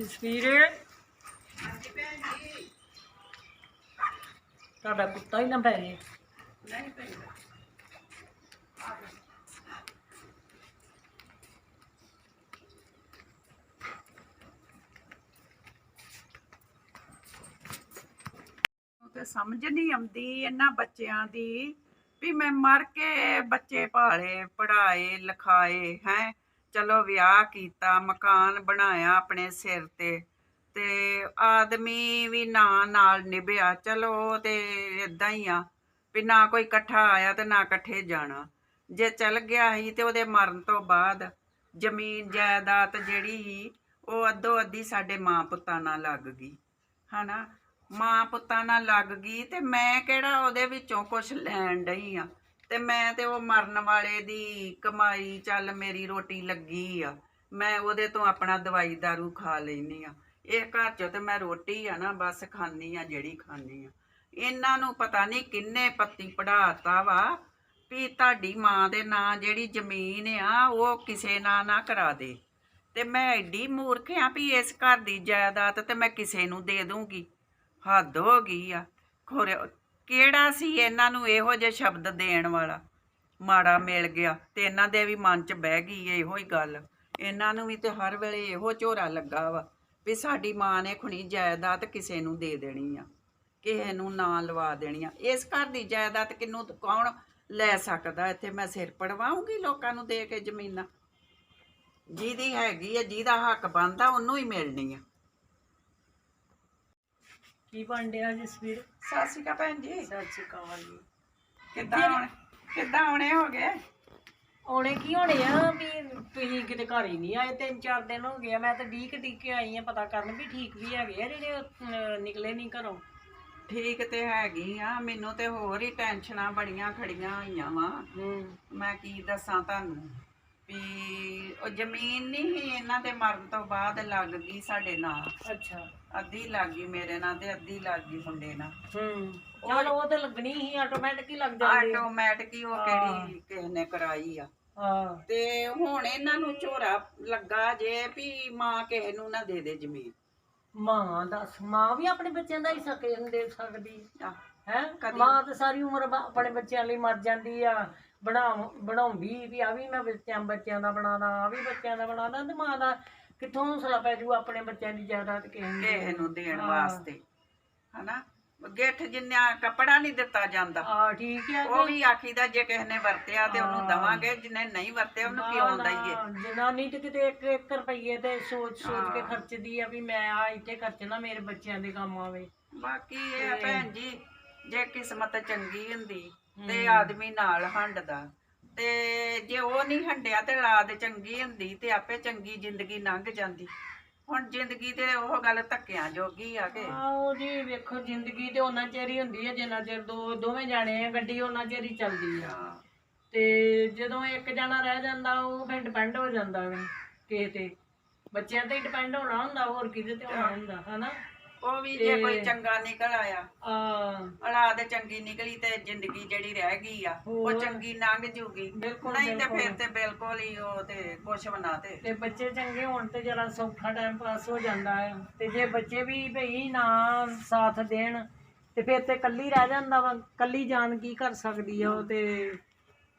ਜਸਵੀਰ। ਤੁਹਾਡਾ ਕੁੱਤਾ ਹੀ ਨਾ ਪੈ ਜੇ। ਉਹ ਤੇ ਸਮਝ ਨਹੀਂ ਆਉਂਦੀ ਇਹਨਾਂ ਬੱਚਿਆਂ ਦੀ ਵੀ ਮੈਂ ਮਰ ਕੇ ਬੱਚੇ ਪਾਲੇ ਪੜਾਏ ਲਿਖਾਏ, ਹੈ। ਚਲੋ ਵਿਆਹ ਕੀਤਾ, ਮਕਾਨ ਬਣਾਇਆ ਆਪਣੇ ਸਿਰ ਤੇ ਤੇ ਆਦਮੀ ਵੀ ਨਾ ਨਾਲ ਨਿਭਿਆ। ਚਲੋ ਉਹ ਤੇ ਇਦਾਂ ਹੀ ਆ ਵੀ ਨਾ ਕੋਈ ਇਕੱਠਾ ਆਇਆ ਤੇ ਨਾ ਇਕੱਠੇ ਜਾਣਾ। ਜੇ ਚਲ ਗਿਆ ਸੀ ਤੇ ਉਹਦੇ ਮਰਨ ਤੋਂ ਬਾਅਦ ਜ਼ਮੀਨ, ਜਾਇਦਾਦ ਜਿਹੜੀ ਸੀ, ਉਹ ਅੱਧੋ ਅੱਧੀ ਸਾਡੇ ਮਾਂ ਪੁੱਤਾਂ ਨਾਲ ਲੱਗ ਗਈ। ਹਨਾ? ਮਾਂ ਪੁੱਤਾਂ ਨਾਲ ਲੱਗ ਗਈ ਤੇ ਮੈਂ ਕਿਹੜਾ ਉਹਦੇ ਵਿੱਚੋਂ ਕੁਝ ਲੈਣ ਡਈ ਆ? ਤੇ ਮੈਂ ਤੇ ਉਹ ਮਰਨ ਵਾਲੇ ਦੀ ਕਮਾਈ, ਚੱਲ ਮੇਰੀ ਰੋਟੀ ਲੱਗੀ ਆ। ਮੈਂ ਉਹਦੇ ਤੋਂ ਆਪਣਾ ਦਵਾਈ ਦਾਰੂ ਖਾ ਲੈਨੀ ਆ। ਇਹ ਘਰ ਚੋਂ ਤੇ ਮੈਂ ਰੋਟੀ ਆ ਨਾ, ਬਸ ਖਾਣੀ ਆ ਜਿਹੜੀ ਖਾਣੀ ਆ। ਇਹਨਾਂ ਨੂੰ ਪਤਾ ਨਹੀਂ ਕਿੰਨੇ ਪੱਤੀ ਪੜਾਤਾ ਵਾ ਵੀ ਤੁਹਾਡੀ ਮਾਂ ਦੇ ਨਾਂ ਜਿਹੜੀ ਜ਼ਮੀਨ ਆ, ਉਹ ਕਿਸੇ ਨਾਂ ਨਾ ਕਰਾ ਦੇ। ਤੇ ਮੈਂ ਐਡੀ ਮੂਰਖ ਆ ਵੀ ਇਸ ਘਰ ਦੀ ਜਾਇਦਾਦ ਤੇ ਮੈਂ ਕਿਸੇ ਨੂੰ ਦੇ ਦੂੰਗੀ ਹੱਦ ਹੋ ਗਈ ਆ। ਖੋਰੇ ਕਿਹੜਾ ਸੀ ਇਹਨਾਂ ਨੂੰ ਇਹੋ ਜਿਹੇ ਸ਼ਬਦ ਦੇਣ ਵਾਲਾ? ਮਾੜਾ ਮਿਲ ਗਿਆ ਤੇ ਇਹਨਾਂ ਦੇ ਵੀ ਮਨ 'ਚ ਬਹਿ ਗਈ ਇਹੋ ਹੀ ਗੱਲ। ਇਹਨਾਂ ਨੂੰ ਵੀ ਤੇ ਹਰ ਵੇਲੇ ਇਹੋ ਝੋਰਾ ਲੱਗਾ ਵਾ ਵੀ ਸਾਡੀ ਮਾਂ ਨੇ ਖੁਣੀ ਜਾਇਦਾਦ ਕਿਸੇ ਨੂੰ ਦੇ ਦੇਣੀ ਆ, ਕਿਸੇ ਨੂੰ ਨਾ ਲਵਾ ਦੇਣੀ ਆ। ਇਸ ਘਰ ਦੀ ਜਾਇਦਾਦ ਕਿਨੂੰ ਕੌਣ ਲੈ ਸਕਦਾ? ਇੱਥੇ ਮੈਂ ਸਿਰ ਪੜਵਾਉਂਗੀ ਲੋਕਾਂ ਨੂੰ ਦੇ ਕੇ ਜ਼ਮੀਨਾਂ। ਜਿਹਦੀ ਹੈਗੀ ਆ, ਜਿਹਦਾ ਹੱਕ ਬਣਦਾ, ਉਹਨੂੰ ਹੀ ਮਿਲਣੀ ਆ। ਕੀ ਬਣ ਡਿਆ ਜਸਵੀਰ ਸਤਿ ਸ਼੍ਰੀ ਅਕਾਲ ਭੈਣ ਜੀ। ਸਤਿ ਸ਼੍ਰੀ ਅਕਾਲ ਜੀ। ਕਿੱਦਾਂ ਆਉਣੇ ਕਿੱਦਾਂ ਆਉਣੇ ਹੋ ਗਏ? ਆਉਣੇ ਕੀ ਹੋਣੇ ਆ? ਵੀ ਤੁਸੀਂ ਕਿਤੇ ਘਰ ਹੀ ਨਹੀਂ ਆਏ ਤਿੰਨ ਚਾਰ ਦਿਨ ਹੋ ਗਏ ਆ। ਮੈਂ ਤਾਂ ਡੀਕ ਡੀਕ ਕੇ ਆਈ ਆ ਪਤਾ ਕਰਨ ਵੀ ਠੀਕ ਵੀ ਹੈਗੇ ਆ ਜਿਹੜੇ ਅਹ, ਨਿਕਲੇ ਨਹੀਂ ਘਰੋਂ। ਠੀਕ ਤੇ ਹੈਗੀ ਆ ਮੈਨੂੰ ਤੇ ਹੋਰ ਹੀ ਟੈਨਸ਼ਨਾਂ ਬੜੀਆਂ ਖੜੀਆਂ ਹੋਈਆਂ ਵਾ। ਹੂੰ। ਮੈਂ ਕੀ ਦੱਸਾਂ ਤੁਹਾਨੂੰ? ਵੀ ਉਹ ਜ਼ਮੀਨ ਨਹੀਂ ਸੀ ਇਹਨਾਂ ਦੇ ਮਰਨ ਤੋਂ ਬਾਅਦ ਲੱਗ ਗਈ ਸਾਡੇ ਨਾਲ। ਅੱਛਾ। ਅੱਧੀ ਲੱਗ ਗਈ ਮੇਰੇ ਨਾਲ ਤੇ ਅੱਧੀ ਲੱਗ ਗਈ ਮੁੰਡੇ ਨਾਲ। ਹੂੰ। ਚਲ ਉਹ ਤਾਂ ਲੱਗਣੀ ਹੀ ਆਟੋਮੈਟਿਕ ਹੀ ਲੱਗ ਜਾਂਦੀ। ਆ ਆਟੋਮੈਟਿਕ ਹੀ ਉਹ ਕਿਹੜੀ ਕਿਸੇ ਨੇ ਕਰਾਈ ਆ। ਹਾਂ। ਤੇ ਹੁਣ ਇਹਨਾਂ ਨੂੰ ਝੋਰਾ ਲੱਗਾ ਜੇ ਵੀ ਮਾਂ ਕਿਸੇ ਨੂੰ ਨਾ ਦੇ ਦੇ ਜ਼ਮੀਨ। ਮਾਂ ਦੱਸ ਮਾਂ ਵੀ ਆਪਣੇ ਬੱਚਿਆਂ ਦਾ ਹਿੱਸਾ ਕਿਸ ਨੂੰ ਦੇ ਸਕਦੀ? ਆਹ, ਹੈ? ਮਾਂ ਤਾਂ ਸਾਰੀ ਉਮਰ ਬ- ਆਪਣੇ ਬੱਚਿਆਂ ਲਈ ਮਰ ਜਾਂਦੀ ਆ। ਬਣਾ ਬਣਾਉਂਦੀ ਵੀ ਆ ਵੀ ਮੈਂ ਬੱਚਿਆਂ ਬੱਚਿਆਂ ਦਾ ਬਣਾਦਾ ਆ ਵੀ ਬੱਚਿਆਂ ਦਾ ਬਣਾਦਾ ਤੇ ਮਾਂ ਦਾ ਕਿੱਥੋਂ ਹੌਸਲਾ ਪੈ ਜੂ ਆਪਣੇ ਬੱਚਿਆਂ ਦੀ ਜਾਇਦਾਦ ਕਿਸੇ ਨੂੰ? ਕਿਸੇ ਨੂੰ ਦੇਣ ਹਾਂ। ਵਾਸਤੇ ਹਨਾ? ਗਿੱਠ ਜਿੰਨਾ ਕੱਪੜਾ ਨਹੀਂ ਦਿੱਤਾ ਜਾਂਦਾ। ਆ ਠੀਕ ਆ ਉਹ ਵੀ ਆਖੀਦਾ ਜੇ ਕਿਸੇ ਨੇ ਵਰਤਿਆ ਤੇ ਉਹਨੂੰ ਦਵਾਂਗੇ ਜਿਹਨੇ ਨਹੀਂ ਵਰਤਿਆ ਉਹਨੂੰ ਕਿਉਂ ਦਈਏ? ਜਨਾਨੀ ਤੇ ਕਿਤੇ ਇੱਕ ਇੱਕ ਰੁਪਈਏ ਤੇ ਸੋਚ ਸੋਚ ਕੇ ਖਰਚਦੀ ਆ ਵੀ ਮੈਂ ਆ ਇੱਥੇ ਖਰਚਣਾ ਮੇਰੇ ਬੱਚਿਆਂ ਦੇ ਕੰਮ ਆਵੇ। ਬਾਕੀ ਇਹ ਆ ਭੈਣ ਜੀ ਜੇ ਕਿਸਮਤ ਚੰਗੀ ਹੁੰਦੀ ਤੇ ਆਦਮੀ ਨਾਲ ਹੰਡਦਾ। ਤੇ ਜੇ ਉਹ ਨਹੀਂ ਹੰਡਿਆ ਤੇ ਔਲਾਦ ਚੰਗੀ ਹੁੰਦੀ ਤੇ ਆਪੇ ਚੰਗੀ ਜ਼ਿੰਦਗੀ ਲੰਘ ਜਾਂਦੀ। ਹੁਣ ਜ਼ਿੰਦਗੀ ਤੇ ਉਹ ਗੱਲ ਧੱਕਿਆਂ ਜੋਗੀ ਆ ਕੇ। ਆਓ ਜੀ ਵੇਖੋ ਜ਼ਿੰਦਗੀ ਤੇ ਉਹਨਾਂ ਚਿਰ ਹੀ ਹੁੰਦੀ ਹੈ ਜਿੰਨਾ ਚਿਰ ਦੋ ਦੋਵੇਂ ਜਾਣੇ ਆ ਗੱਡੀ ਉਹਨਾਂ ਚਿਰ ਹੀ ਚੱਲਦੀ ਆ। ਤੇ ਜਦੋਂ ਇੱਕ ਜਣਾ ਰਹਿ ਜਾਂਦਾ ਉਹ ਫਿਰ ਡਿਪੈਂਡ ਹੋ ਜਾਂਦਾ ਵਾ ਕਿਸੇ ਤੇ। ਬੱਚਿਆਂ ਤੇ ਡਿਪੈਂਡ ਹੋਣਾ ਹੁੰਦਾ ਹੋਰ ਕਿਹਦੇ ਤੇ ਹੋਣਾ ਹੁੰਦਾ ਹਨਾ? ਉਹ ਵੀ ਜੇ ਕੋਈ ਚੰਗਾ ਨਿਕਲ ਆਇਆ। ਆ ਔਲਾਦ ਚੰਗੀ ਨਿਕਲੀ ਤੇ ਜ਼ਿੰਦਗੀ ਜਿਹੜੀ ਰਹਿ ਗਈ ਆ ਉਹ ਹੋਰ। ਚੰਗੀ ਲੰਘ ਜੂਗੀ। ਬਿਲਕੁਲ, ਨਹੀਂ ਤੇ ਬਿਲਕੁਲ। ਫਿਰ ਤੇ ਬਿਲਕੁਲ ਹੀ ਉਹ ਤੇ ਕੁਛ ਬਣਾ ਤੇ। ਤੇ ਬੱਚੇ ਚੰਗੇ ਹੋਣ ਤੇ ਜਰਾ ਸੌਖਾ ਟਾਈਮ ਪਾਸ ਹੋ ਜਾਂਦਾ ਹੈ। ਤੇ ਜੇ ਬੱਚੇ ਵੀ ਭਈ ਨਾ ਸਾਥ ਦੇਣ ਤੇ ਫਿਰ ਤੇ ਕੱਲੀ ਰਹਿ ਜਾਂਦਾ ਵਾ। ਕੱਲੀ ਜਾਨ ਕੀ ਕਰ ਸਕਦੀ ਆ ਉਹ ਤੇ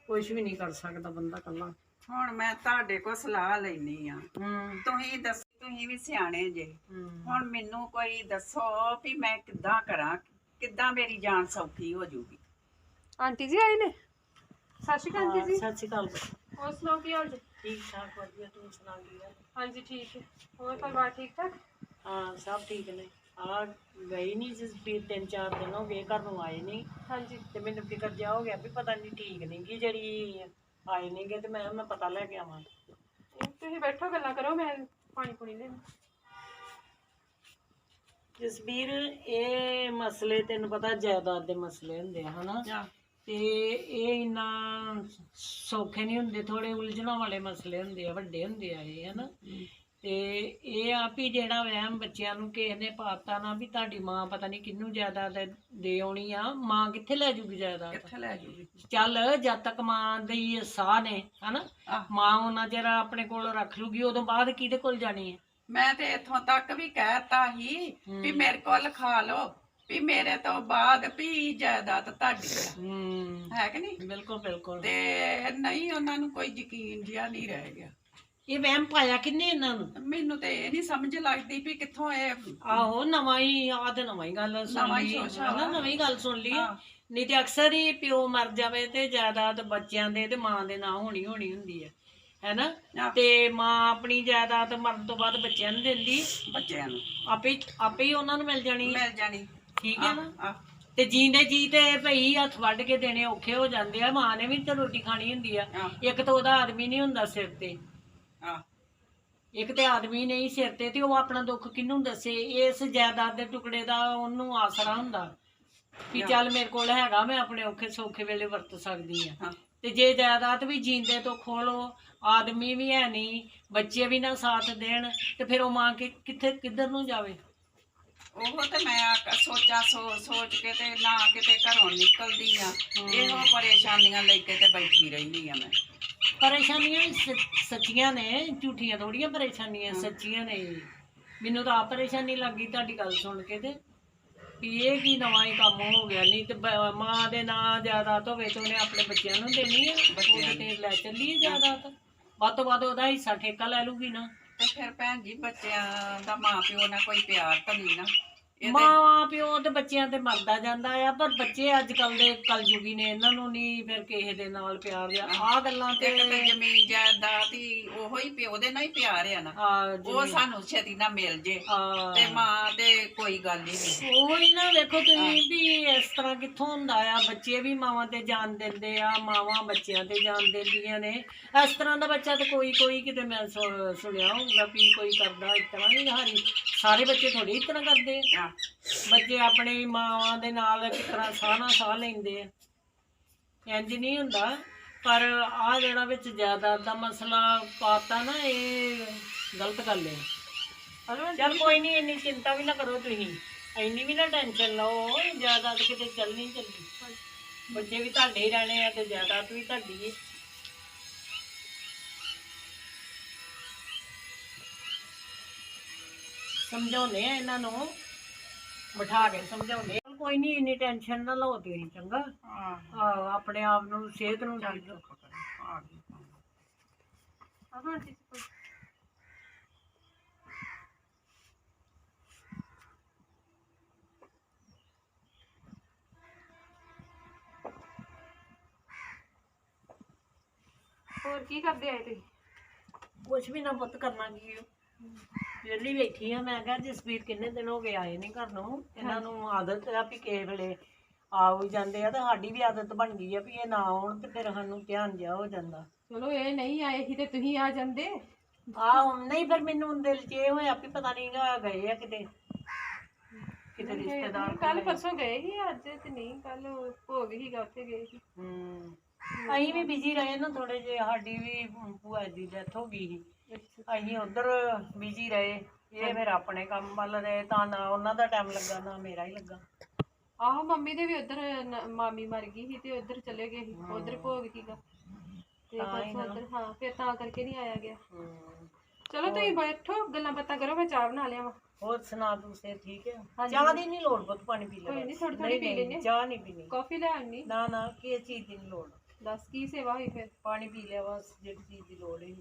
ਕੁਝ ਵੀ ਨਹੀਂ ਕਰ ਸਕਦਾ ਬੰਦਾ ਕੱਲਾ ਹੁਣ ਮੈਂ ਤੁਹਾਡੇ ਕੋਲ ਸਲਾਹ ਲੈਣੀ ਆ। ਹੂੰ। ਤੁਸੀਂ ਦੱਸ ਤੁਸੀਂ ਵੀ ਸਿਆਣੇ ਜੇ। ਹੁਣ ਮੈਨੂੰ ਕੋਈ ਦੱਸੋ ਵੀ ਮੈਂ ਕਿੱਦਾਂ ਕਰਾਂ ਕਿੱਦਾਂ ਮੇਰੀ ਜਾਨ ਸੌਖੀ ਹੋ ਜੂਗੀ। ਆਂਟੀ ਜੀ ਆਏ ਨੇ? ਸਤਿ ਸ਼੍ਰੀ ਅਕਾਲ ਆਂਟੀ ਜੀ ਸਤਿ ਸ਼੍ਰੀ ਅਕਾਲ। ਹੋਰ ਸੁਣਾਓ ਕੀ ਹਾਲ ਜੀ? ਠੀਕ ਠਾਕ ਵਧੀਆ ਤੂੰ ਸੁਣਾ ਕੀ ਹਾਲ? ਹਾਂਜੀ ਠੀਕ। ਹੈ ਹੋਰ ਪਰਿਵਾਰ ਠੀਕ ਠਾਕ? ਹਾਂ ਸਭ ਠੀਕ ਨੇ। ਆ ਗਈ ਨਹੀਂ ਜਿਸ ਵੀ ਤਿੰਨ ਚਾਰ ਦਿਨ ਹੋ ਗਏ ਘਰ ਨੂੰ ਆਏ ਨਹੀਂ ਹਾਂਜੀ। ਤੇ ਮੈਨੂੰ ਫਿਕਰ ਜਿਹਾ ਹੋ ਗਿਆ ਵੀ ਪਤਾ ਨਹੀਂ ਠੀਕ ਨਹੀਂ ਕਿ ਜਿਹੜੀ ਆਏ ਨਹੀਂਗੇ ਤੇ ਮੈਂ ਮੈਂ ਪਤਾ ਲੈ ਕੇ ਆਵਾਂ। ਤੁਸੀਂ ਬੈਠੋ ਗੱਲਾਂ ਕਰੋ ਮੈਂ ਪਾਣੀ ਪੂਣੀ ਲੈ ਜਸਬੀਰ ਇਹ ਮਸਲੇ ਤੈਨੂੰ ਪਤਾ ਜਾਇਦਾਦ ਦੇ ਮਸਲੇ ਹੁੰਦੇ ਆ ਹਨਾ? ਤੇ ਇਹ ਇੰਨਾ ਸੌਖੇ ਨਹੀਂ ਹੁੰਦੇ ਥੋੜੇ ਉਲਝਣਾਂ ਵਾਲੇ ਮਸਲੇ ਹੁੰਦੇ ਆ ਵੱਡੇ ਹੁੰਦੇ ਆ ਇਹ ਹਨਾ? ਤੇ ਇਹ ਆ ਵੀ ਜਿਹੜਾ ਵਹਿਮ ਬੱਚਿਆਂ ਨੂੰ ਕਿਸੇ ਨੇ ਪਾਤਾ ਨਾ ਵੀ ਤੁਹਾਡੀ ਮਾਂ ਪਤਾ ਨਹੀਂ ਕਿੰਨੂੰ ਜਾਇਦਾਦ ਦੇ ਆਉਣੀ ਆ ਮਾਂ ਕਿੱਥੇ ਲੈ ਜੂਗੀ ਜਾਇਦਾਦ ਕਿੱਥੇ ਲੈ ਜੂਗੀ? ਚੱਲ ਜਦ ਤੱਕ ਮਾਂ ਦੀ ਸਾਹ ਨੇ ਹਨਾ? ਆਹ। ਮਾਂ ਉਹਨਾਂ ਚਿਰ ਆਪਣੇ ਕੋਲ ਰੱਖ ਲੂਗੀ ਉਦੋਂ ਬਾਅਦ ਕਿਹਦੇ ਕੋਲ ਜਾਣੀ ਹੈ ਮੈਂ ਤੇ ਇਥੋਂ ਤੱਕ ਵੀ ਕਹਿਤਾ ਹੀ ਵੀ ਮੇਰੇ ਕੋਲ ਖਾ ਲਓ ਵੀ ਮੇਰੇ ਤੋਂ ਬਾਅਦ ਵੀ ਜਾਇਦਾਦ ਤੁਹਾਡੀ ਆ। ਹੂੰ। ਹੈ ਕਿ ਨਹੀਂ? ਬਿਲਕੁਲ ਬਿਲਕੁਲ। ਤੇ ਨਹੀਂ ਉਹਨਾਂ ਨੂੰ ਕੋਈ ਯਕੀਨ ਜਿਆ ਨਹੀਂ ਰਹਿ ਗਿਆ। ਇਹ ਵਹਿਮ ਪਾਇਆ ਕਿੰਨੇ ਇਹਨਾਂ ਨੂੰ? ਮੈਨੂੰ ਤੇ ਇਹ ਨਹੀਂ ਸਮਝ ਲੱਗਦੀ ਵੀ ਕਿੱਥੋਂ ਇਹ ਆਹੋ ਨਵਾਂ ਹੀ ਤੇ ਨਵਾਂ ਹੀ ਗੱਲ ਸੁਣ ਨਵਾਂ ਹੀ ਲਈ। ਸੋਚਿਆ ਹਨਾ ਵਾ। ਨਵੀਂ ਗੱਲ ਸੁਣ ਲਈ। ਹਾਂ। ਨਹੀਂ ਤੇ ਅਕਸਰ ਹੀ ਪਿਓ ਮਰ ਜਾਵੇ ਤੇ ਜਾਇਦਾਦ ਬੱਚਿਆਂ ਦੇ ਤੇ ਮਾਂ ਦੇ ਨਾਂ ਹੋਣੀ ਹੋਣੀ ਹੁੰਦੀ ਹੈ ਹੈਨਾ। ਤੇ ਮਾਂ ਆਪਣੀ ਜਾਇਦਾਦ ਮਰਨ ਤੋਂ ਬਾਅਦ ਬੱਚਿਆਂ ਨੂੰ ਦਿੰਦੀ। ਬੱਚਿਆਂ ਨੂੰ। ਆਪੇ ਆਪੇ ਹੀ ਉਹਨਾਂ ਨੂੰ ਮਿਲ ਜਾਣੀ। ਹੈ। ਮਿਲ ਜਾਣੀ। ਠੀਕ ਹੈ ਨਾ? ਆਹ, ਤੇ ਜੀਂਦੇ ਜੀ ਤੇ ਭਈ ਹੱਥ ਵੱਢ ਕੇ ਦੇਣੇ ਔਖੇ ਹੋ ਜਾਂਦੇ ਆ। ਮਾਂ ਨੇ ਵੀ ਤਾਂ ਰੋਟੀ ਖਾਣੀ ਹੁੰਦੀ ਆ। ਆਹ, ਇੱਕ ਤਾਂ ਉਹਦਾ ਆਦਮੀ ਨਹੀਂ ਹੁੰਦਾ ਸਿਰ ਤੇ। ਇੱਕ ਤੇ ਆਦਮੀ ਨਹੀਂ ਸਿਰ ਤੇ ਤੇ ਉਹ ਆਪਣਾ ਦੁੱਖ ਕਿਹਨੂੰ ਦੱਸੇ? ਇਸ ਜਾਇਦਾਦ ਦੇ ਟੁਕੜੇ ਦਾ ਉਹਨੂੰ ਆਸਰਾ ਹੁੰਦਾ। ਵੀ ਚੱਲ ਮੇਰੇ ਕੋਲ ਹੈਗਾ ਮੈਂ ਆਪਣੇ ਔਖੇ ਸੌਖੇ ਵੇਲੇ ਵਰਤ ਸਕਦੀ ਆ ਹਾਂ। ਤੇ ਜੇ ਜਾਇਦਾਦ ਵੀ ਜੀਂਦੇ ਤੋਂ ਖੋਲੋ ਆਦਮੀ ਵੀ ਹੈ ਨਹੀਂ ਬੱਚੇ ਵੀ ਨਾ ਸਾਥ ਦੇਣ ਤੇ ਫਿਰ ਉਹ ਮਾਂ ਕਿ ਕਿੱਥੇ ਕਿੱਧਰ ਨੂੰ ਜਾਵੇ? ਉਹ ਤੇ ਮੈਂ ਆ- ਸੋਚਾਂ ਸੋ ਸੋਚ ਕੇ ਤੇ ਨਾ ਕਿਤੇ ਘਰੋਂ ਨਿਕਲਦੀ ਆ ਇਹੋ ਪਰੇਸ਼ਾਨੀਆਂ ਲੈ ਕੇ ਤੇ ਬੈਠੀ ਰਹਿੰਦੀ ਆ ਮੈਂ। ਪਰੇਸ਼ਾਨੀਆਂ ਵੀ ਸੱਚੀਆਂ ਨੇ ਝੂਠੀਆਂ ਥੋੜੀਆਂ ਪਰੇਸ਼ਾਨੀਆਂ ਸੱਚੀਆਂ ਨੇ ਮੈਨੂੰ ਤਾਂ ਆਪ ਪਰੇਸ਼ਾਨੀ ਲੱਗੀ ਤੁਹਾਡੀ ਗੱਲ ਸੁਣ ਕੇ ਤੇ। ਵੀ ਇਹ ਕੀ ਨਵਾਂ ਹੀ ਕੰਮ ਹੋ ਗਿਆ ਨਹੀਂ ਤੇ ਬ- ਮਾਂ ਦੇ ਨਾਂ ਜਾਇਦਾਦ ਹੋਵੇ ਤੇ ਉਹਨੇ ਆਪਣੇ ਬੱਚਿਆਂ ਨੂੰ ਦੇਣੀ ਹੈ ਉਹਦੇ ਤੇ ਲੈ ਚੱਲੀ ਜਾਇਦਾਦ ਵੱਧ ਤੋਂ ਵੱਧ ਉਹਦਾ ਹਿੱਸਾ ਠੇਕਾ ਲੈ ਲੂਗੀ ਨਾ। ਤੇ ਫਿਰ ਭੈਣ ਜੀ ਬੱਚਿਆਂ ਦਾ ਮਾਂ ਪਿਓ ਨਾਲ ਕੋਈ ਪਿਆਰ ਤਾਂ ਨਹੀਂ ਨਾ। ਮਾਂ ਪਿਓ ਤੇ ਬੱਚਿਆਂ ਤੇ ਮਰਦਾ ਜਾਂਦਾ ਆ ਪਰ ਬੱਚੇ ਅੱਜ ਕੱਲ ਦੇ ਕਲਯੁਗੀ ਨੇ ਇਹਨਾਂ ਨੂੰ ਨਹੀਂ ਫਿਰ ਕਿਸੇ ਦੇ ਨਾਲ ਪਿਆਰ ਆ ਆਹ ਗੱਲਾਂ ਤੇ ਇੱਕ ਤੇ ਜ਼ਮੀਨ ਜਾਇਦਾਦ ਹੀ ਉਹੋ ਹੀ ਪਿਓ ਦੇ ਨਾਲ ਹੀ ਪਿਆਰ ਆ ਨਾ। ਉਹ ਸਾਨੂੰ ਛੇਤੀ ਨਾ ਮਿਲ ਜੇ ਤੇ ਮਾਂ ਦੇ ਕੋਈ ਗੱਲ ਹੀ ਨਹੀਂ। ਉਹ ਹੀ ਨਾ ਵੇਖੋ ਤੁਸੀਂ ਵੀ ਇਸ ਤਰ੍ਹਾਂ ਕਿੱਥੋਂ ਹੁੰਦਾ ਆ ਬੱਚੇ ਵੀ ਮਾਵਾਂ ਤੇ ਜਾਨ ਦਿੰਦੇ ਆ ਮਾਵਾਂ ਬੱਚਿਆਂ ਤੇ ਜਾਨ ਦਿੰਦੀਆਂ ਨੇ। ਇਸ ਤਰ੍ਹਾਂ ਦਾ ਬੱਚਾ ਤੇ ਕੋਈ ਕੋਈ ਕਿਤੇ ਮੈਂ ਸੁਣਿਆ ਹੋਊਗਾ ਵੀ ਕੋਈ ਕਰਦਾ ਇਸ ਤਰ੍ਹਾਂ ਨਹੀਂ ਹਾਰੀ ਸਾਰੇ ਬੱਚੇ ਥੋੜੀ ਇਸ ਤਰ੍ਹਾਂ ਕਰਦੇ ਆ। ਆ ਬੱਚੇ ਆਪਣੀ ਮਾਵਾਂ ਦੇ ਨਾਲ ਕਿਸ ਤਰ੍ਹਾਂ ਸਾਹ ਨਾਲ ਸਾਹ ਲੈਂਦੇ ਆ। ਇੰਜ ਨਹੀਂ ਹੁੰਦਾ ਪਰ ਆ ਜਿਹੜਾ ਵਿੱਚ ਜਾਇਦਾਦ ਦਾ ਮਸਲਾ ਪਾਤਾ ਨਾ ਇਹ ਗਲਤ ਗੱਲ ਹੈ ਚਲ ਕੋਈ ਨਹੀਂ ਇੰਨੀ ਚਿੰਤਾ ਵੀ ਨਾ ਕਰੋ ਤੁਸੀਂ। ਇੰਨੀ ਵੀ ਨਾ ਟੈਨਸ਼ਨ ਲਓ ਜਾਇਦਾਦ ਕਿਤੇ ਚੱਲ ਨਹੀਂ ਚੱਲਦੀ ਬੱਚੇ ਵੀ ਤੁਹਾਡੇ ਹੀ ਰਹਿਣੇ ਆ ਤੇ ਜਾਇਦਾਦ ਵੀ ਤੁਹਾਡੀ ਹੈ ਸਮਝਾਉਨੇ ਆ ਇਹਨਾਂ ਨੂੰ ਬਿਠਾ ਕੇ ਸਮਝਾਉਨੇ ਆ। ਕੋਈ ਨਹੀਂ ਇੰਨੀ ਟੈਨਸ਼ਨ ਨਾ ਲਓ ਤੁਸੀਂ ਚੰਗਾ? ਹਾਂ। ਆਹੋ, ਆਪਣੇ ਆਪ ਨੂੰ ਸਿਹਤ ਨੂੰ ਠੀਕ ਕਰ। ਆ ਗਈ। ਹੋਰ ਕੀ ਕਰਦੇ ਆਏ ਤੁਸੀਂ? ਕੁਛ ਵੀ ਨਾ ਪੁੱਤ ਕਰਨਾ ਕੀ। ਵਿਹਲੀ ਬੈਠੀ ਆ ਮੈਂ ਕਿਹਾ ਜਸਵੀਰ ਕਿੰਨੇ ਦਿਨ ਹੋ ਗਏ ਆਏ ਨਹੀਂ ਘਰ ਨੂੰ। ਇਹਨਾਂ ਨੂੰ ਆਦਤ ਆ ਵੀ ਕਿਸੇ ਵੇਲੇ ਆ ਵੀ ਜਾਂਦੇ ਆ ਤੇ ਸਾਡੀ ਵੀ ਆਦਤ ਬਣ ਗਈ ਆ ਵੀ ਇਹ ਨਾ ਆਉਣ ਤੇ ਫਿਰ ਸਾਨੂੰ ਧਿਆਨ ਜਿਹਾ ਹੋ ਜਾਂਦਾ। ਚਲੋ ਇਹ ਨਹੀਂ ਆਏ ਸੀ ਤੇ ਤੁਸੀਂ ਆ ਜਾਂਦੇ। ਆਹ ਨਹੀਂ ਫਿਰ ਮੈਨੂੰ ਦਿਲ 'ਚ ਇਹ ਹੋਇਆ ਵੀ ਪਤਾ ਨਹੀਂ ਗਾ ਗਏ ਆ ਕਿਤੇ। ਕਿਤੇ ਰਿਸ਼ਤੇਦਾਰ ਕੱਲ ਪਰਸੋਂ ਗਏ ਸੀ ਅੱਜ ਤੇ ਨਹੀਂ ਕੱਲ ਭੋਗ ਹੀਗਾ ਉੱਥੇ ਗਏ ਸੀ। ਹੂੰ। ਅਸੀਂ ਵੀ ਬਿਜ਼ੀ ਰਹੇ ਨਾ ਥੋੜੇ ਜਿਹੇ ਸਾਡੀ ਵੀ ਭੂਆ ਦੀ ਡੈਥ ਹੋ ਗਈ ਸੀ। ਅਸੀਂ ਉਧਰ ਬਿਜ਼ੀ ਰਹੇ ਇਹ ਫਿਰ ਆਪਣੇ ਕੰਮ ਵੱਲ ਰਹੇ ਤਾਂ ਨਾ ਉਹਨਾਂ ਦਾ ਟਾਈਮ ਲੱਗਾ ਨਾ ਮੇਰਾ ਹੀ ਲੱਗਾ। ਆਹੋ ਮੰਮੀ ਦੇ ਵੀ ਉਧਰ ਮਾਮੀ ਮਰ ਗਈ ਸੀ ਤੇ ਉਧਰ ਚਲੇ ਗਏ ਸੀ ਉਧਰ ਭੋਗ ਸੀਗਾ। ਤੇ ਪਰਸੋਂ ਉਧਰ ਹਾਂ ਫਿਰ ਤਾਂ ਕਰਕੇ ਨਹੀਂ ਆਇਆ ਗਿਆ। ਚਲੋ ਤੁਸੀਂ ਬੈਠੋ ਗੱਲਾਂ ਬਾਤਾਂ ਕਰੋ ਮੈਂ ਚਾਹ ਬਣਾ ਲਿਆ ਵਾ ਹੋਰ ਸੁਣਾ ਤੂੰ ਸੇ ਠੀਕ ਹੈ? ਚਾਹ ਦੀ ਨਹੀਂ ਲੋੜ ਬਹੁਤ ਪਾਣੀ ਪੀ ਲੈ ਕੋਈ ਨੀ, ਬਸ। ਥੋੜ੍ਹੀ ਥੋੜ੍ਹੀ ਨਹੀਂ, ਪੀ ਨਹੀਂ, ਲੈਂਦੇ। ਚਾਹ ਨਹੀਂ ਪੀਣੀ। ਕਾਫੀ ਲੈ ਆਉਣੀ ਨਾ ਨਾ ਕੀ ਚੀਜ਼ ਦੀ ਲੋੜ। ਦੱਸ ਕੀ ਸੇਵਾ ਹੋਈ ਫਿਰ? ਪਾਣੀ ਪੀ ਲਿਆ ਬਸ ਜਿਹੜੀ ਚੀਜ਼ ਦੀ ਲੋੜ ਹੈ।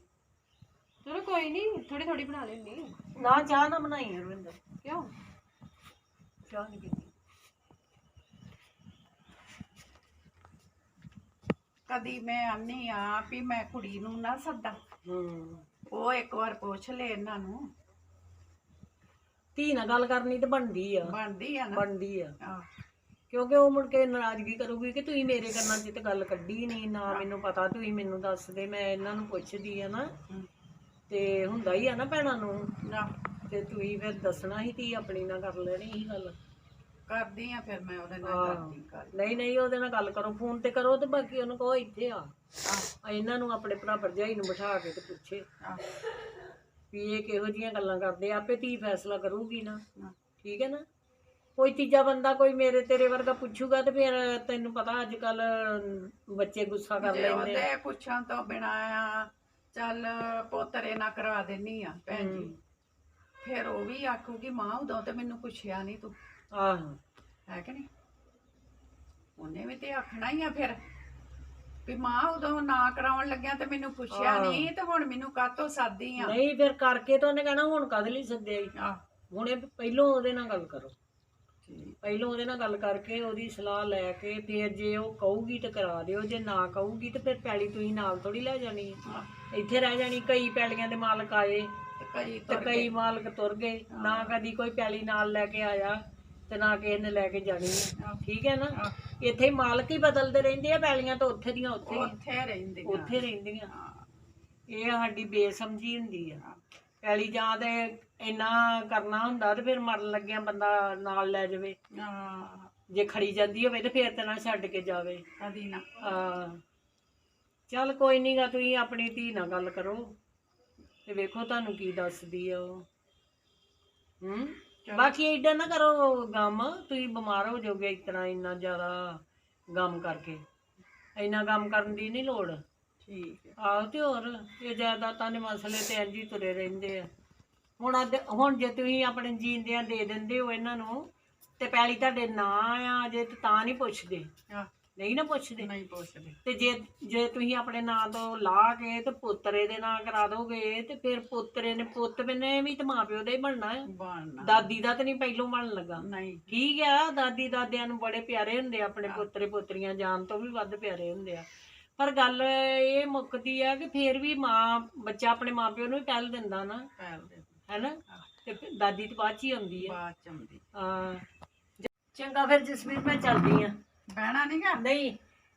ਚਲੋ ਕੋਈ ਨਹੀਂ ਥੋੜੀ ਥੋੜੀ ਬਣਾ ਲੈਣੀ ਨਾ ਚਾਹ ਨਾ ਬਣਾਈ ਰਵਿੰਦਰ ਕਿਉਂ? ਚਾਹ ਨਹੀਂ ਪੀਣੀ ਕਦੀ ਮੈਂ ਆਨੀ ਆ ਵੀ ਮੈਂ ਕੁੜੀ ਨੂੰ ਨਾ ਸੱਦਾ। ਹੂੰ। ਉਹ ਇੱਕ ਵਾਰ ਪੁੱਛ ਲੈ ਇਹਨਾਂ ਨੂੰ। ਧੀ ਨਾਲ ਗੱਲ ਕਰਨੀ ਤੇ ਬਣਦੀ ਆ। ਬਣਦੀ ਆ ਨਾ। ਬਣਦੀ ਆ। ਆਹ, ਕਿਉਂਕਿ ਉਹ ਮੁੜ ਕੇ ਨਾਰਾਜ਼ਗੀ ਕਰੂਗੀ ਕਿ ਤੁਸੀਂ ਮੇਰੇ ਕੰਨਾਂ 'ਚ ਤੇ ਗੱਲ ਕੱਢੀ ਨਹੀਂ ਨਾ ਮੈਨੂੰ ਪਤਾ ਤੁਸੀਂ ਮੈਨੂੰ ਦੱਸ ਦੇ ਮੈਂ ਇਹਨਾਂ ਨੂੰ ਪੁੱਛਦੀ ਆ ਨਾ। ਹਮ, ਤੇ ਹੁੰਦਾ ਹੀ ਆ ਨਾ ਭੈਣਾਂ ਨੂੰ। ਨਾ। ਤੇ ਤੁਸੀਂ ਫਿਰ ਦੱਸਣਾ ਹੀ ਧੀ ਆਪਣੀ ਨਾਲ ਕਰ ਲੈਣੀ ਸੀ ਗੱਲ। ਕਰਦੀ ਆ ਫਿਰ ਮੈਂ ਉਹਦੇ ਨਾਲ ਹਾਂ। ਕਰਦੀ ਗੱਲ। ਨਹੀਂ ਨਹੀਂ ਉਹਦੇ ਨਾਲ ਗੱਲ ਕਰੋ ਫੋਨ ਤੇ ਕਰੋ ਤੇ ਬਾਕੀ ਉਹਨੂੰ ਕਹੋ ਇੱਥੇ ਆ। ਆਹ, ਆ ਇਹਨਾਂ ਨੂੰ ਆਪਣੇ ਭਰਾ ਭਰਜਾਈ ਨੂੰ ਬਿਠਾ ਕੇ ਤੇ ਪੁੱਛੇ। ਆਹ, ਵੀ ਇਹ ਕਿਹੋ ਜੀਆਂ ਗੱਲਾਂ ਕਰਦੇ ਆ, ਆਪੇ ਧੀ ਫੈਸਲਾ ਕਰੂਗੀ ਨਾ। ਠੀਕ ਹੈ ਨਾ? ਕੋਈ ਤੀਜਾ ਬੰਦਾ ਕੋਈ ਮੇਰੇ ਤੇਰੇ ਵਰਗਾ ਪੁੱਛੂਗਾ ਤੇ ਫਿਰ ਤੈਨੂੰ ਪਤਾ ਅੱਜ ਕੱਲ ਬੱਚੇ ਗੁੱਸਾ ਕਰ ਜੇ ਲੈਂਦੇ ਆ। ਉਹਦੇ ਪੁੱਛਾਂ ਤੋਂ ਬਿਨਾ ਆ ਚੱਲ ਪੋਤਰੇ ਨਾ ਕਰਾ ਦੇਣੀ ਆ ਭੈਣ ਜੀ। ਫਿਰ ਉਹ ਵੀ ਆਖੂਗੀ ਮਾਂ ਉਦੋਂ ਤੇ ਮੈਨੂੰ ਪੁੱਛਿਆ ਨਹੀਂ ਤੂੰ। ਆਹੋ। ਹੈ ਕਿ ਨਹੀਂ? ਉਹਨੇ ਵੀ ਤੇ ਆਖਣਾ ਹੀ ਆ ਫਿਰ। ਵੀ ਮਾਂ ਉਦੋਂ ਨਾ ਕਰਾਉਣ ਲੱਗਿਆ ਤੇ ਮੈਨੂੰ ਪੁੱਛਿਆ ਆਹੋ। ਨਹੀਂ ਤੇ ਹੁਣ ਮੈਨੂੰ ਕਾਹਤੋਂ ਸਾਦੀ ਆ? ਨਹੀਂ ਫਿਰ ਕਰਕੇ ਤਾਂ ਉਹਨੇ ਕਹਿਣਾ ਹੁਣ ਕਦ ਲਈ ਸੱਦਿਆ ਈ? ਆਹ, ਹੁਣ ਪਹਿਲੋਂ ਉਹਦੇ ਨਾਲ ਗੱਲ ਕਰੋ। ਠੀਕ। ਪਹਿਲੋਂ ਉਹਦੇ ਨਾਲ ਗੱਲ ਕਰਕੇ ਉਹਦੀ ਸਲਾਹ ਲੈ ਕੇ ਫਿਰ ਜੇ ਉਹ ਕਹੂਗੀ ਤਾਂ ਕਰਾ ਦਿਓ ਜੇ ਨਾ ਕਹੂਗੀ ਤਾਂ ਫਿਰ ਪੈਲੀ ਤੁਸੀਂ ਨਾਲ ਥੋੜੀ ਲੈ ਜਾਣੀ। ਹੈ। ਆਹ, ਇੱਥੇ ਰਹਿ ਜਾਣੀ ਕਈ ਪੈਲੀਆਂ ਦੇ ਮਾਲਕ ਆਏ ਤੇ ਕਈ ਤੇ ਤੁਰ ਕਈ ਮਾਲਕ ਤੁਰ ਗਏ। ਨਾ ਕਦੀ ਕੋਈ ਪੈਲੀ ਨਾਲ ਲੈ ਕੇ ਆਇਆ ਤੇ ਨਾ ਕਿਸੇ ਨੇ ਲੈ ਕੇ ਜਾਣੀ। ਹੈ। ਠੀਕ ਹੈ ਨਾ? ਆਹ, ਇੱਥੇ ਹੀ ਮਾਲਕ ਹੀ ਬਦਲਦੇ ਰਹਿੰਦੇ ਆ ਪੈਲੀਆਂ ਤਾਂ ਉੱਥੇ ਦੀਆਂ ਉੱਥੇ ਹੀ। ਉੱਥੇ ਰਹਿੰਦੇ ਉੱਥੇ ਰਹਿੰਦੀਆਂ। ਇਹ ਸਾਡੀ ਬੇਸਮਝੀ ਹੁੰਦੀ ਆ। ਪੈਲੀ ਜਾਂ ਤੇ ਇੰਨਾ ਕਰਨਾ ਹੁੰਦਾ ਤੇ ਫਿਰ ਮਰਨ ਲੱਗਿਆ ਬੰਦਾ ਨਾਲ ਲੈ ਜਾਵੇ। ਜੇ ਖੜੀ ਜਾਂਦੀ ਹੋਵੇ ਤੇ ਫਿਰ ਤੇ ਨਾ ਛੱਡ ਕੇ ਜਾਵੇ। ਕਦੀ ਨਾ। ਚੱਲ ਕੋਈ ਨਹੀਂ ਗਾ ਤੁਸੀਂ ਆਪਣੀ ਧੀ ਨਾਲ ਗੱਲ ਕਰੋ। ਤੇ ਵੇਖੋ ਤੁਹਾਨੂੰ ਕੀ ਦੱਸਦੀ ਆ ਉਹ। ਹੂੰ? ਬਾਕੀ ਏਡਾ ਨਾ ਕਰੋ ਗਮ ਤੁਸੀਂ ਬਿਮਾਰ ਹੋ ਜਾਓਗੇ ਤਰ੍ਹਾਂ ਇੰਨਾ ਜ਼ਿਆਦਾ ਗਮ ਕਰਕੇ। ਇੰਨਾ ਗਮ ਕਰਨ ਦੀ ਨਹੀਂ ਲੋੜ। ਠੀਕ ਹੈ। ਆਹੋ ਤੇ ਹੋਰ ਇਹ ਜਾਇਦਾਦਾਂ ਦੇ ਮਸਲੇ ਤੇ ਇੰਝ ਹੀ ਤੁਰੇ ਰਹਿੰਦੇ ਆ। ਹੁਣ ਅੱਧ ਹੁਣ ਜੇ ਤੁਸੀਂ ਆਪਣੇ ਜੀਂਦਿਆਂ ਦੇ ਦਿੰਦੇ ਹੋ ਇਹਨਾਂ ਨੂੰ ਤੇ ਪੈਲੀ ਤੁਹਾਡੇ ਨਾਂ ਆ ਜੇ ਤੇ ਤਾਂ ਨਹੀਂ ਪੁੱਛਦੇ। ਆ ਨਹੀਂ ਨਾ ਪੁੱਛਦੇ। ਨਹੀਂ ਪੁੱਛਦੇ। ਤੇ ਜੇ ਜੇ ਤੁਸੀਂ ਆਪਣੇ ਨਾਂ ਤੋਂ ਲਾ ਕੇ ਤੇ ਪੁੱਤਰੇ ਦੇ ਨਾਂ ਕਰਾ ਦੋਗੇ ਤੇ ਫਿਰ ਪੁੱਤਰੇ ਨੇ ਪੁੱਤ ਨੇ ਵੀ ਤੇ ਮਾਪਿਓ ਦਾ ਹੀ ਬਣਨਾ ਹੈ। ਬਣਨਾ। ਦਾਦੀ ਦਾ ਤੇ ਨਹੀਂ ਪਹਿਲੋਂ ਬਣਨ ਲੱਗਾ। ਨਹੀਂ। ਠੀਕ ਆ ਦਾਦੀ ਦਾਦਿਆਂ ਨੂੰ ਬੜੇ ਪਿਆਰੇ ਹੁੰਦੇ ਆ ਆਪਣੇ ਪੁੱਤਰੇ ਪੁੱਤਰੀਆਂ ਜਾਨ ਤੋਂ ਵੀ ਵੱਧ ਪਿਆਰੇ ਹੁੰਦੇ ਆ। ਪਰ ਗੱਲ ਇਹ ਮੁੱਕਦੀ ਆ ਕਿ ਫੇਰ ਵੀ ਮਾਂ ਬੱਚਾ ਆਪਣੇ ਮਾਪਿਓ ਨੂੰ ਹੀ ਪਹਿਲ ਦਿੰਦਾ ਨਾ। ਪੈਰ ਦੇ ਹੈਨਾ? ਤੇ ਦਾਦੀ ਤੇ ਬਾਅਦ ਚ ਹੀ ਆਉਂਦੀ ਆ। ਬਾਅਦ ਚ ਆਉਂਦੀ। ਹਾਂ। ਚੰਗਾ ਫਿਰ ਜਸਮੀਤ ਮੈਂ ਚੱਲਦੀ ਆ। ਬਹਿਣਾ ਨਹੀਂਗਾ ਨਹੀਂ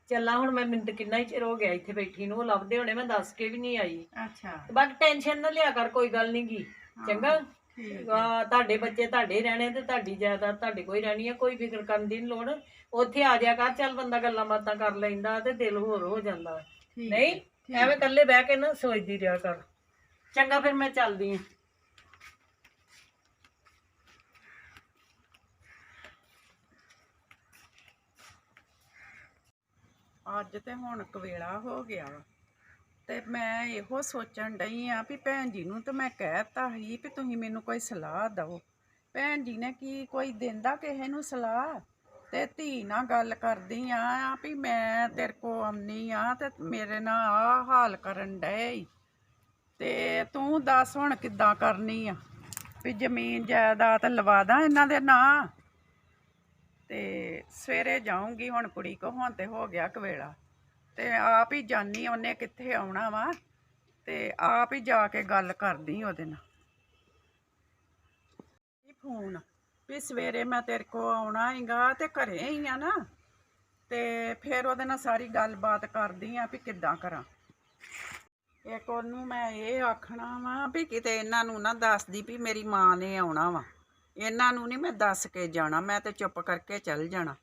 ਚੱਲਾਂ ਹੁਣ ਮੈਂ ਤਾਂ ਕਿੰਨਾ ਹੀ ਚਿਰ ਹੋ ਗਿਆ ਇੱਥੇ ਬੈਠੀ ਨੂੰ ਉਹ ਲੱਭਦੇ ਹੋਣੇ ਮੈਂ ਦੱਸ ਕੇ ਵੀ ਨਹੀਂ ਆਈ। ਅੱਛਾ। ਤੇ ਬਾਕੀ ਟੈਨਸ਼ਨ ਨਾ ਲਿਆ ਕਰ ਕੋਈ ਗੱਲ ਨਹੀਂ ਗੀ। ਚੰਗਾ? ਠੀਕ ਆ, ਤੁਹਾਡੇ ਬੱਚੇ ਤੁਹਾਡੇ ਰਹਿਣੇ ਤੇ ਤੁਹਾਡੀ ਜਾਇਦਾਦ ਤੁਹਾਡੇ ਕੋਈ ਰਹਿਣੀ ਹੈ ਕੋਈ ਫਿਕਰ ਕਰਨ ਦੀ ਨਹੀਂ ਲੋੜ। ਉੱਥੇ ਆ ਜਾਇਆ ਕਰ ਚੱਲ ਬੰਦਾ ਗੱਲਾਂ ਬਾਤਾਂ ਕਰ ਲੈਂਦਾ ਤੇ ਦਿਲ ਹੋਰ ਹੋ ਜਾਂਦਾ। ਠੀਕ ਨਹੀਂ ਐਵੇਂ ਇਕੱਲੇ ਬਹਿ ਕੇ ਨਾ ਸੋਚਦੀ ਰਿਹਾ ਕਰ। ਚੰਗਾ ਫਿਰ ਮੈਂ ਚੱਲਦੀ ਹਾਂ। ਅੱਜ ਤੇ ਹੁਣ ਕਵੇਲਾ ਹੋ ਗਿਆ ਵਾ। ਤੇ ਮੈਂ ਇਹੋ ਸੋਚਣ ਡਈ ਆ ਵੀ ਭੈਣ ਜੀ ਨੂੰ ਤੇ ਮੈਂ ਕਹਿਤਾ ਸੀ ਵੀ ਤੁਸੀਂ ਮੈਨੂੰ ਕੋਈ ਸਲਾਹ ਦਿਓ। ਭੈਣ ਜੀ ਨੇ ਕੀ ਕੋਈ ਦਿੰਦਾ ਕਿਸੇ ਨੂੰ ਸਲਾਹ? ਤੇ ਧੀ ਨਾਲ ਗੱਲ ਕਰਦੀ ਆ ਵੀ ਮੈਂ ਤੇਰੇ ਕੋ ਆਉਣੀ ਆ ਤੇ ਮੇਰੇ ਨਾਲ ਆ ਹਾਲ ਕਰਨ ਡਏ ਤੇ ਤੂੰ ਦੱਸ ਹੁਣ ਕਿੱਦਾਂ ਕਰਨੀ ਆ? ਵੀ ਜ਼ਮੀਨ ਜਾਇਦਾਦ ਲਵਾ ਦਾਂ ਇਹਨਾਂ ਦੇ ਨਾਂ? ਤੇ ਸਵੇਰੇ ਜਾਊਂਗੀ, ਹੁਣ ਕੁੜੀ ਕੋ ਹੁਣ ਤੇ ਹੋ ਗਿਆ ਕਵੇਲਾ। ਤੇ ਆਪ ਹੀ ਜਾਨੀ ਉਹਨੇ ਕਿੱਥੇ ਆਉਣਾ ਵਾ? ਤੇ ਆਪ ਹੀ ਜਾ ਕੇ ਗੱਲ ਕਰਦੀ ਉਹਦੇ ਨਾਲ। ਇਹ ਫੋਨ? ਵੀ ਸਵੇਰੇ ਮੈਂ ਤੇਰੇ ਕੋ ਆਉਣਾ ਹੈਗਾ ਤੇ ਘਰੇ ਹੀ ਆ ਨਾ। ਤੇ ਫਿਰ ਉਹਦੇ ਨਾਲ ਸਾਰੀ ਗੱਲਬਾਤ ਕਰਦੀ ਆ ਵੀ ਕਿੱਦਾਂ ਕਰਾਂ। ਇੱਕ ਉਹਨੂੰ ਮੈਂ ਇਹ ਆਖਣਾ ਵਾ ਵੀ ਕਿਤੇ ਇਹਨਾਂ ਨੂੰ ਨਾ ਦੱਸਦੀ ਵੀ ਮੇਰੀ ਮਾਂ ਨੇ ਆਉਣਾ ਵਾ। ਇਹਨਾਂ ਨੂੰ ਨਹੀਂ ਮੈਂ ਦੱਸ ਕੇ ਜਾਣਾ ਮੈਂ ਤੇ ਚੁੱਪ ਕਰਕੇ ਚੱਲ ਜਾਣਾ।